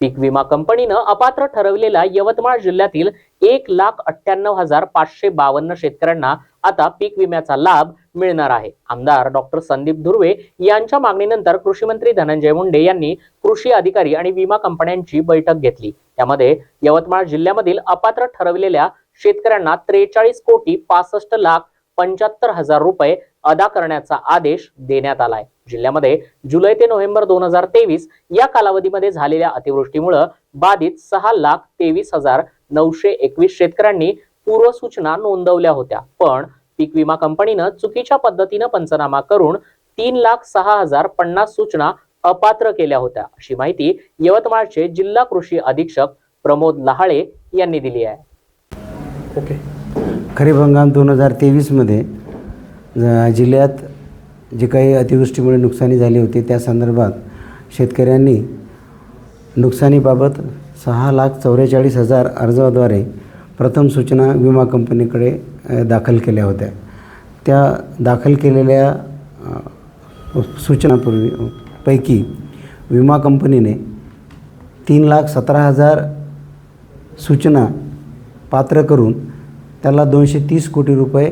पीक विमा कंपनीनं अपात्र ठरवलेल्या यवतमाळ जिल्ह्यातील एक लाख अठ्ठ्याण्णव हजार पाचशे बावन्न शेतकऱ्यांना आता पीक विम्याचा लाभ मिळणार आहे. आमदार डॉक्टर संदीप धुर्वे यांच्या मागणीनंतर कृषी मंत्री धनंजय मुंडे यांनी कृषी अधिकारी आणि विमा कंपन्यांची बैठक घेतली. त्यामध्ये यवतमाळ जिल्ह्यामधील अपात्र ठरवलेल्या शेतकऱ्यांना त्रेचाळीस कोटी पासष्ट लाख पंच्याहत्तर हजार रुपये अदा करण्याचा आदेश देण्यात आलाय. जिल्ह्यामध्ये जुलै ते नोव्हेंबर दोन हजार तेवीस या कालावधीमध्ये झालेल्या अतिवृष्टीमुळे बाधित सहा लाख तेवीस हजार नऊशे एकवीस शेतकऱ्यांनी पूर्वसूचना नोंदवल्या होत्या. पण पीक विमा कंपनीनं चुकीच्या पद्धतीनं पंचनामा करून तीन लाख सहा हजार पन्नास सूचना अपात्र केल्या होत्या. अशी माहिती यवतमाळचे जिल्हा कृषी अधीक्षक प्रमोद लहाळे यांनी दिली आहे. ओके. खरीप हंगाम दोन हजार तेवीसमध्ये जिल्ह्यात जे काही अतिवृष्टीमुळे नुकसानी झाली होती त्या संदर्भात शेतकऱ्यांनी नुकसानीबाबत सहा लाख चौवेचाळीस हजार अर्जाद्वारे प्रथम सूचना विमा कंपनीकडे दाखल केल्या होत्या. त्या दाखल केलेल्या सूचनापूर्वी पैकी विमा कंपनीने तीन लाख सतरा हजार सूचना पात्र करून त्याला दोनशे तीस कोटी रुपये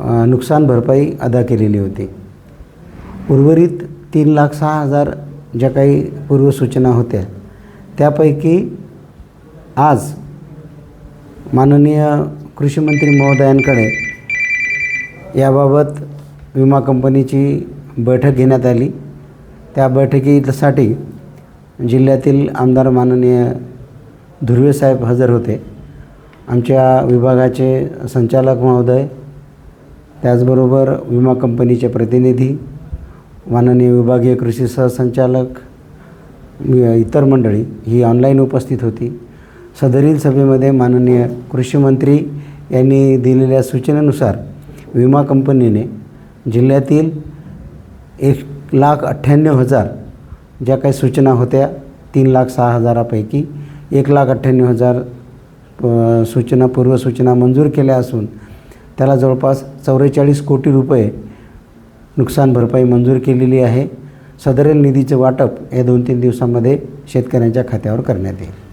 नुकसान भरपाई अदा केलेली होती. उर्वरित तीन लाख सहा हजार ज्या काही पूर्वसूचना होत्या त्यापैकी आज माननीय कृषीमंत्री महोदयांकडे याबाबत विमा कंपनीची बैठक घेण्यात आली. त्या बैठकीसाठी जिल्ह्यातील आमदार माननीय धुर्वे साहेब हजर होते. आमच्या विभागाचे संचालक महोदय त्याचबरोबर विमा कंपनीचे प्रतिनिधी माननीय विभागीय कृषी सहसंचालक इतर मंडळी ही ऑनलाईन उपस्थित होती. सदरील सभेमध्ये माननीय कृषीमंत्री यांनी दिलेल्या सूचनेनुसार विमा कंपनीने जिल्ह्यातील एक लाख अठ्ठ्याण्णव हजार ज्या काही सूचना होत्या तीन लाख सहा हजारापैकी एक लाख अठ्ठ्याण्णव हजार सूचना पूर्वसूचना मंजूर केल्या असून त्याला जवळपास चौवेचाळीस कोटी रुपये नुकसान भरपाई मंजूर केलेली आहे. सदरील निधीचे वाटप या दोन तीन दिवसामध्ये शेतकऱ्यांच्या खात्यावर करण्यात येईल.